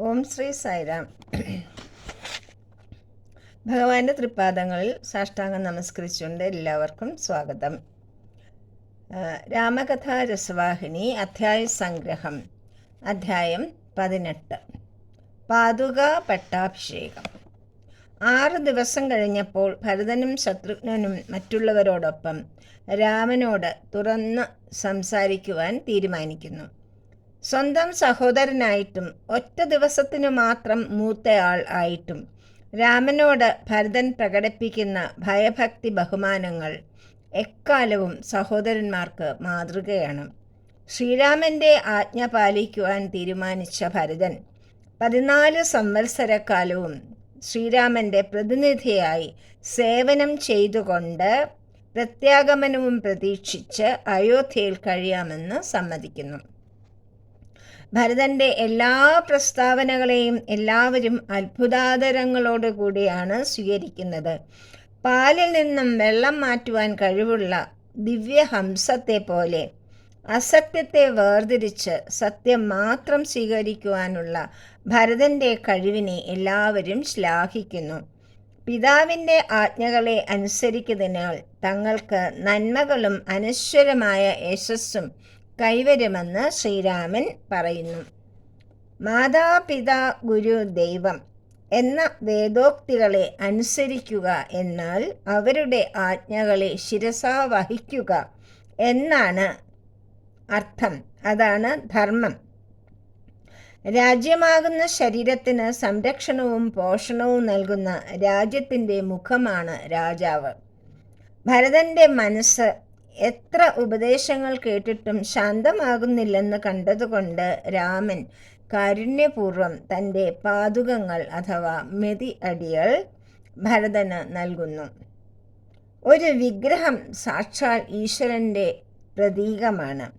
ഓം ശ്രീ സായിരാം. ഭഗവാന്റെ തൃപ്പാദങ്ങളിൽ സാഷ്ടാംഗം നമസ്കരിച്ചുകൊണ്ട് എല്ലാവർക്കും സ്വാഗതം. രാമകഥ രാമകഥാ രസവാഹിനി അധ്യായ സംഗ്രഹം അധ്യായം പതിനെട്ട്. പാതുക പട്ടാഭിഷേകം. ആറ് ദിവസം കഴിഞ്ഞപ്പോൾ ഭരതനും ശത്രുഘ്നനും മറ്റുള്ളവരോടൊപ്പം രാമനോട് തുറന്ന് സംസാരിക്കുവാൻ തീരുമാനിക്കുന്നു. സ്വന്തം സഹോദരനായിട്ടും ഒറ്റ ദിവസത്തിനു മാത്രം മൂത്തയാൾ ആയിട്ടും രാമനോട് ഭരതൻ പ്രകടിപ്പിക്കുന്ന ഭയഭക്തി ബഹുമാനങ്ങൾ എക്കാലവും സഹോദരന്മാർക്ക് മാതൃകയാണ്. ശ്രീരാമന്റെ ആജ്ഞ പാലിക്കുവാൻ തീരുമാനിച്ച ഭരതൻ പതിനാല് സംവത്സരക്കാലവും ശ്രീരാമന്റെ പ്രതിനിധിയായി സേവനം ചെയ്തുകൊണ്ട് പ്രത്യാഗമനവും പ്രതീക്ഷിച്ച് അയോധ്യയിൽ കഴിയാമെന്ന് സമ്മതിക്കുന്നു. ഭരതന്റെ എല്ലാ പ്രസ്താവനകളെയും എല്ലാവരും അത്ഭുതാദരങ്ങളോടുകൂടിയാണ് സ്വീകരിക്കുന്നത്. പാലിൽ നിന്നും വെള്ളം മാറ്റുവാൻ കഴിവുള്ള ദിവ്യഹംസത്തെ പോലെ അസത്യത്തെ വേർതിരിച്ച് സത്യം മാത്രം സ്വീകരിക്കുവാനുള്ള ഭരതന്റെ കഴിവിനെ എല്ലാവരും ശ്ലാഘിക്കുന്നു. പിതാവിന്റെ ആജ്ഞകളെ അനുസരിക്കുന്നതിനാൽ തങ്ങൾക്ക് നന്മകളും അനശ്വരമായ യശസ്സും കൈവരുമെന്ന് ശ്രീരാമൻ പറയുന്നു. മാതാപിതാ ഗുരു ദൈവം എന്ന വേദോക്തികളെ അനുസരിക്കുക എന്നാൽ അവരുടെ ആജ്ഞകളെ ശിരസാവഹിക്കുക എന്നാണ് അർത്ഥം. അതാണ് ധർമ്മം. രാജ്യമാകുന്ന ശരീരത്തിന് സംരക്ഷണവും പോഷണവും നൽകുന്ന രാജ്യത്തിന്റെ മുഖമാണ് രാജാവ്. ഭരതന്റെ മനസ്സ് എത്ര ഉപദേശങ്ങൾ കേട്ടിട്ടും ശാന്തമാകുന്നില്ലെന്ന് കണ്ടതുകൊണ്ട് രാമൻ കാരുണ്യപൂർവം തന്റെ പാതുകങ്ങൾ അഥവാ മെതി അടികൾ ഭരതന് നൽകുന്നു. ഒരു വിഗ്രഹം സാക്ഷാൽ ഈശ്വരന്റെ പ്രതീകമാണ്.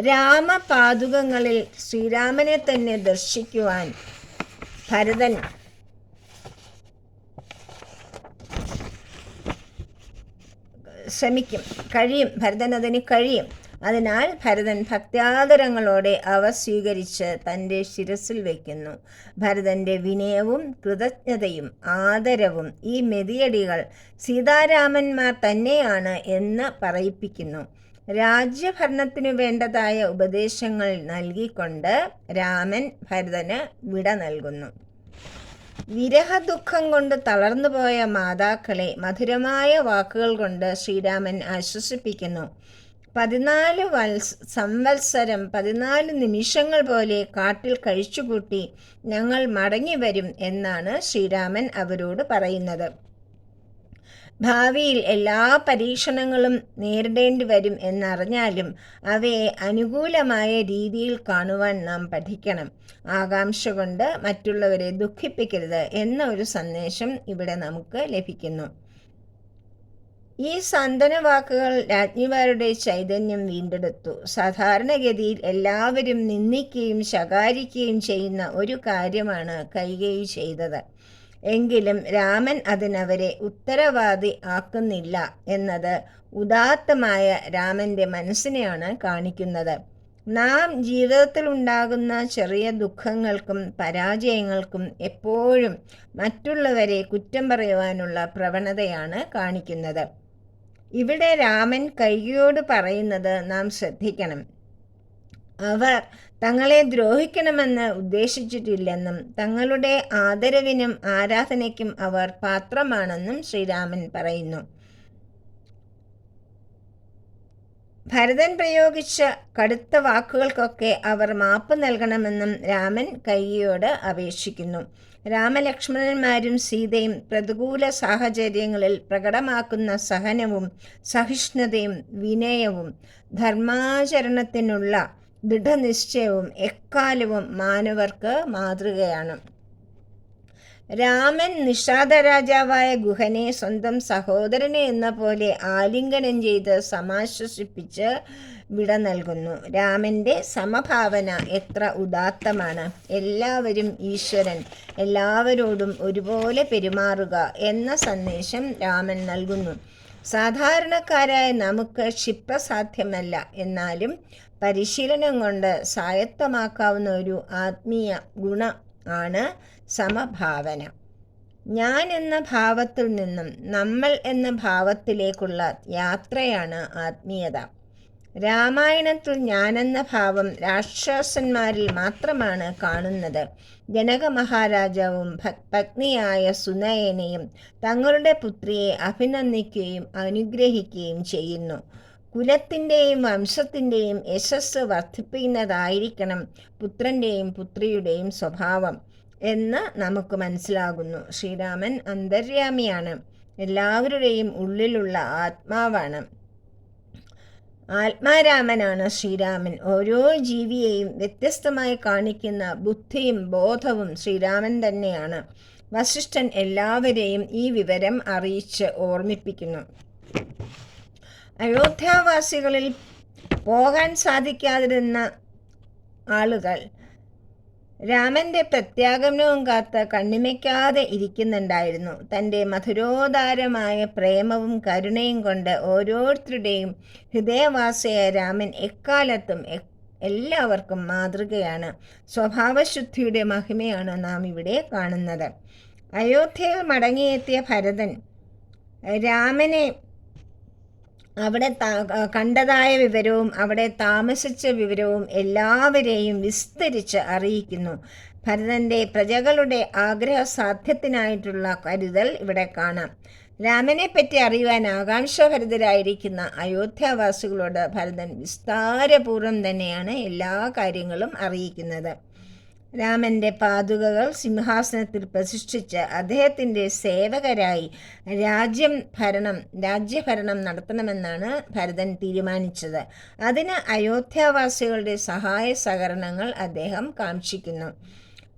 രാമപാതുകങ്ങളിൽ ശ്രീരാമനെ തന്നെ ദർശിക്കുവാൻ ഭരതൻ ശ്രമിക്കും. കഴിയും. ഭരതൻ അതിന് കഴിയും. അതിനാൽ ഭരതൻ ഭക്ത്യാദരങ്ങളോടെ അവ സ്വീകരിച്ച് തന്റെ ശിരസിൽ വയ്ക്കുന്നു ഭരതന്റെ വിനയവും കൃതജ്ഞതയും ആദരവും ഈ മെതിയടികൾ സീതാരാമന്മാർ തന്നെയാണ് എന്ന് പറയിപ്പിക്കുന്നു. രാജ്യഭരണത്തിനു വേണ്ടതായ ഉപദേശങ്ങൾ നൽകിക്കൊണ്ട് രാമൻ ഭരതന് വിട നൽകുന്നു. വിരഹദുഃഖം കൊണ്ട് തളർന്നു പോയ മാതാക്കളെ മധുരമായ വാക്കുകൾ കൊണ്ട് ശ്രീരാമൻ ആശ്വസിപ്പിക്കുന്നു. പതിനാല് വത്സ സംവത്സരം പതിനാല് നിമിഷങ്ങൾ പോലെ കാട്ടിൽ കഴിച്ചുകൂട്ടി ഞങ്ങൾ മടങ്ങി വരും എന്നാണ് ശ്രീരാമൻ അവരോട് പറയുന്നത്. ഭാവിയിൽ എല്ലാ പരീക്ഷണങ്ങളും നേരിടേണ്ടി വരും എന്നറിഞ്ഞാലും അവയെ അനുകൂലമായ രീതിയിൽ കാണുവാൻ നാം പഠിക്കണം. ആകാംക്ഷ കൊണ്ട് മറ്റുള്ളവരെ ദുഃഖിപ്പിക്കരുത് എന്ന ഒരു സന്ദേശം ഇവിടെ നമുക്ക് ലഭിക്കുന്നു. ഈ സാന്ത്വന വാക്കുകൾ രാജ്ഞിമാരുടെ ചൈതന്യം വീണ്ടെടുത്തു. സാധാരണഗതിയിൽ എല്ലാവരും നിന്ദിക്കുകയും ശകാരിക്കുകയും ചെയ്യുന്ന ഒരു കാര്യമാണ് കൈകേയി ചെയ്തത്. എങ്കിലും രാമൻ അതിനവരെ ഉത്തരവാദി ആക്കുന്നില്ല എന്നത് ഉദാത്തമായ രാമന്റെ മനസ്സിനെയാണ് കാണിക്കുന്നത്. നാം ജീവിതത്തിൽ ഉണ്ടാകുന്ന ചെറിയ ദുഃഖങ്ങൾക്കും പരാജയങ്ങൾക്കും എപ്പോഴും മറ്റുള്ളവരെ കുറ്റം പറയുവാനുള്ള പ്രവണതയാണ് കാണിക്കുന്നത്. ഇവിടെ രാമൻ കൈകയോട് പറയുന്നത് നാം ശ്രദ്ധിക്കണം. അവർ തങ്ങളെ ദ്രോഹിക്കണമെന്ന് ഉദ്ദേശിച്ചിട്ടില്ലെന്നും തങ്ങളുടെ ആദരവിനും ആരാധനയ്ക്കും അവർ പാത്രമാണെന്നും ശ്രീരാമൻ പറയുന്നു. ഭരതൻ പ്രയോഗിച്ച കടുത്ത വാക്കുകൾക്കൊക്കെ അവർ മാപ്പ് നൽകണമെന്നും രാമൻ കയ്യോട് അപേക്ഷിക്കുന്നു. രാമലക്ഷ്മണന്മാരും സീതയും പ്രതികൂല സാഹചര്യങ്ങളിൽ പ്രകടമാക്കുന്ന സഹനവും സഹിഷ്ണുതയും വിനയവും ധർമാചരണത്തിനുള്ള ദൃഢനിശ്ചയവും എക്കാലവും മാനവർക്ക് മാതൃകയാണ്. രാമൻ നിഷാദ രാജാവായ ഗുഹനെ സ്വന്തം സഹോദരനെ എന്ന പോലെ ആലിംഗനം ചെയ്ത് സമാശ്വസിപ്പിച്ച് വിട നൽകുന്നു. രാമന്റെ സമഭാവന എത്ര ഉദാത്തമാണ്. എല്ലാവരും ഈശ്വരൻ എല്ലാവരോടും ഒരുപോലെ പെരുമാറുക എന്ന സന്ദേശം രാമൻ നൽകുന്നു. സാധാരണക്കാരായ നമുക്ക് ക്ഷിപ്രസാധ്യമല്ല എന്നാലും പരിശീലനം കൊണ്ട് സ്വായത്തമാക്കാവുന്ന ഒരു ആത്മീയ ഗുണ ആണ് സമഭാവന. ഞാൻ എന്ന ഭാവത്തിൽ നിന്നും നമ്മൾ എന്ന ഭാവത്തിലേക്കുള്ള യാത്രയാണ് ആത്മീയത. രാമായണത്തിൽ ഞാനെന്ന ഭാവം രാക്ഷസന്മാരിൽ മാത്രമാണ് കാണുന്നത്. ജനക മഹാരാജാവും പത്നിയായ സുനയനയും തങ്ങളുടെ പുത്രിയെ അഭിനന്ദിക്കുകയും അനുഗ്രഹിക്കുകയും ചെയ്യുന്നു. കുലത്തിന്റെയും വംശത്തിന്റെയും യശസ് വർദ്ധിപ്പിക്കുന്നതായിരിക്കണം പുത്രന്റെയും പുത്രിയുടെയും സ്വഭാവം എന്ന് നമുക്ക് മനസ്സിലാകുന്നു. ശ്രീരാമൻ അന്തര്യാമിയാണ്. എല്ലാവരുടെയും ഉള്ളിലുള്ള ആത്മാവാണ്. ആത്മാരാമനാണ് ശ്രീരാമൻ. ഓരോ ജീവിയെയും വ്യത്യസ്തമായി കാണിക്കുന്ന ബുദ്ധിയും ബോധവും ശ്രീരാമൻ തന്നെയാണ്. വസിഷ്ഠൻ എല്ലാവരെയും ഈ വിവരം അറിയിച്ച് ഓർമ്മിപ്പിക്കുന്നു. അയോധ്യാവാസികളിൽ പോകാൻ സാധിക്കാതിരുന്ന ആളുകൾ രാമന്റെ പ്രത്യാഗമനവും കാത്ത് കണ്ണിമയ്ക്കാതെ ഇരിക്കുന്നുണ്ടായിരുന്നു. തന്റെ മധുരോദാരമായ പ്രേമവും കരുണയും കൊണ്ട് ഓരോരുത്തരുടെയും ഹൃദയവാസയ രാമൻ എക്കാലത്തും എല്ലാവർക്കും മാതൃകയാണ്. സ്വഭാവശുദ്ധിയുടെ മഹിമയാണ് നാം ഇവിടെ കാണുന്നത്. അയോധ്യയിൽ മടങ്ങിയെത്തിയ ഭരതൻ രാമനെ അവിടെ കണ്ടതായ വിവരവും അവിടെ താമസിച്ച വിവരവും എല്ലാവരെയും വിസ്തരിച്ച് അറിയിക്കുന്നു. ഭരതന്റെ പ്രജകളുടെ ആഗ്രഹ സാധ്യത്തിനായിട്ടുള്ള കരുതൽ ഇവിടെ കാണാം. രാമനെ പറ്റി അറിയുവാൻ ആകാംക്ഷഭരിതരായിരിക്കുന്ന അയോധ്യാവാസികളോട് ഭരതൻ വിസ്താരപൂർവം തന്നെയാണ് എല്ലാ കാര്യങ്ങളും അറിയിക്കുന്നത്. രാമന്റെ പാതുകകൾ സിംഹാസനത്തിൽ പ്രതിഷ്ഠിച്ച് അദ്ദേഹത്തിന്റെ സേവകരായി രാജ്യം ഭരണം രാജ്യഭരണം നടത്തണമെന്നാണ് ഭരതൻ തീരുമാനിച്ചത്. അതിന് അയോധ്യാവാസികളുടെ സഹായ സഹകരണങ്ങൾ അദ്ദേഹം കാക്ഷിക്കുന്നു.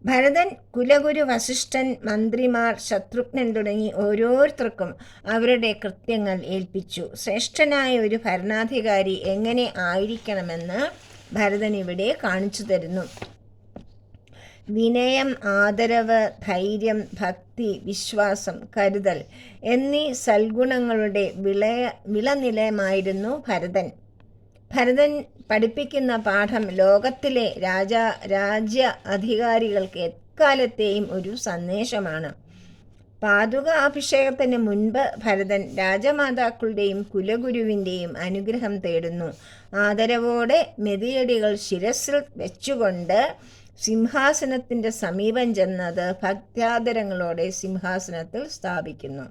ഭരതൻ കുലഗുരു വസിഷ്ഠൻ മന്ത്രിമാർ ശത്രുഘ്നൻ തുടങ്ങി ഓരോരുത്തർക്കും അവരുടെ കൃത്യങ്ങൾ ഏൽപ്പിച്ചു. ശ്രേഷ്ഠനായ ഒരു ഭരണാധികാരി എങ്ങനെ ആയിരിക്കണമെന്ന് ഭരതൻ ഇവിടെ കാണിച്ചു തരുന്നു. വിനയം ആദരവ് ധൈര്യം ഭക്തി വിശ്വാസം കരുതൽ എന്നീ സൽഗുണങ്ങളുടെ വിളയ വിളനിലയമായിരുന്നു ഭരതൻ. ഭരതൻ പഠിപ്പിക്കുന്ന പാഠം ലോകത്തിലെ രാജ രാജ്യ അധികാരികൾക്ക് എക്കാലത്തെയും ഒരു സന്ദേശമാണ്. പാതുക അഭിഷേകത്തിന് മുൻപ് ഭരതൻ രാജമാതാക്കളുടെയും കുലഗുരുവിന്റെയും അനുഗ്രഹം തേടുന്നു. ആദരവോടെ മെതിയടികൾ ശിരസിൽ വെച്ചുകൊണ്ട് സിംഹാസനത്തിന്റെ സമീപം ചെന്നത് ഭക്ത്യാദരങ്ങളോടെ സിംഹാസനത്തിൽ സ്ഥാപിക്കുന്നു.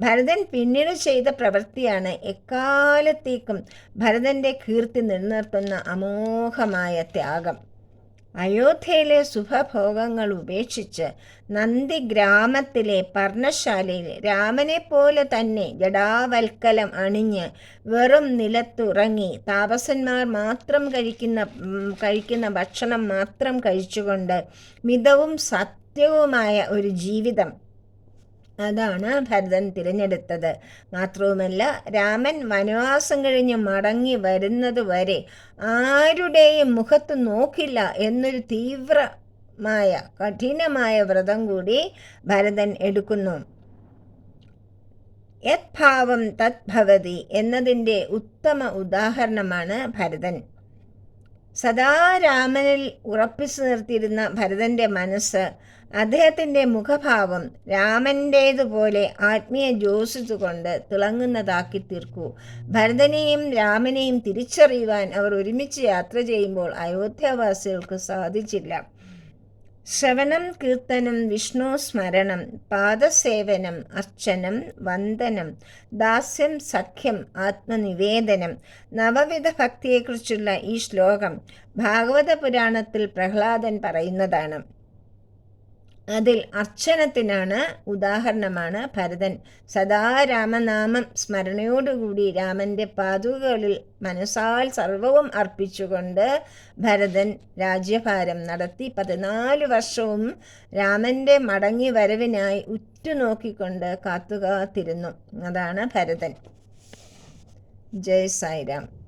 ഭരതൻ പിന്നീട് ചെയ്ത പ്രവൃത്തിയാണ് എക്കാലത്തേക്കും ഭരതന്റെ കീർത്തി നിലനിർത്തുന്ന അമോഘമായ ത്യാഗം. അയോധ്യയിലെ സുഖഭോഗങ്ങൾ ഉപേക്ഷിച്ച് നന്ദി ഗ്രാമത്തിലെ പർണശാലയിൽ രാമനെ പോലെ തന്നെ ജടാവൽക്കലം അണിഞ്ഞ് വെറും നിലത്തുറങ്ങി താപസന്മാർ മാത്രം കഴിക്കുന്ന കഴിക്കുന്ന ഭക്ഷണം മാത്രം കഴിച്ചുകൊണ്ട് മിതവും സത്യവുമായ ഒരു ജീവിതം അതാണ് ഭരതൻ തിരഞ്ഞെടുത്തത്. മാത്രവുമല്ല രാമൻ വനവാസം കഴിഞ്ഞ് മടങ്ങി വരുന്നത് വരെ ആരുടെയും മുഖത്ത് നോക്കില്ല എന്നൊരു തീവ്രമായ കഠിനമായ വ്രതം കൂടി ഭരതൻ എടുക്കുന്നു. യത്ഭാവം തത്ഭവതി എന്നതിന്റെ ഉത്തമ ഉദാഹരണമാണ് ഭരതൻ. സദാ രാമനിൽ ഉറപ്പിച്ചു നിർത്തിയിരുന്ന ഭരതന്റെ മനസ്സ് അദ്ദേഹത്തിന്റെ മുഖഭാവം രാമന്റേതുപോലെ ആത്മീയ ജോസിച്ചുകൊണ്ട് കൊണ്ട് തിളങ്ങുന്നതാക്കി തീർക്കൂ. ഭരതനെയും രാമനെയും തിരിച്ചറിയുവാൻ അവർ ഒരുമിച്ച് യാത്ര ചെയ്യുമ്പോൾ അയോധ്യാവാസികൾക്ക് സാധിച്ചില്ല. ശ്രവണം കീർത്തനം വിഷ്ണു സ്മരണം പാദസേവനം അർച്ചനം വന്ദനം ദാസ്യം സഖ്യം ആത്മനിവേദനം നവവിധ ഭക്തിയെക്കുറിച്ചുള്ള ഈ ശ്ലോകം ഭാഗവത പുരാണത്തിൽ പ്രഹ്ലാദൻ പറയുന്നതാണ്. അതിൽ അർച്ചനത്തിനാണ് ഉദാഹരണമാണ് ഭരതൻ. സദാ രാമനാമം സ്മരണയോടുകൂടി രാമന്റെ പാതുകളിൽ മനസ്സാൽ സർവവും അർപ്പിച്ചുകൊണ്ട് ഭരതൻ രാജ്യഭാരം നടത്തി പതിനാല് വർഷവും രാമന്റെ മടങ്ങി വരവിനായി ഉറ്റുനോക്കിക്കൊണ്ട് കാത്തുകാത്തിരുന്നു. അതാണ് ഭരതൻ. ജയ് സായിരാം.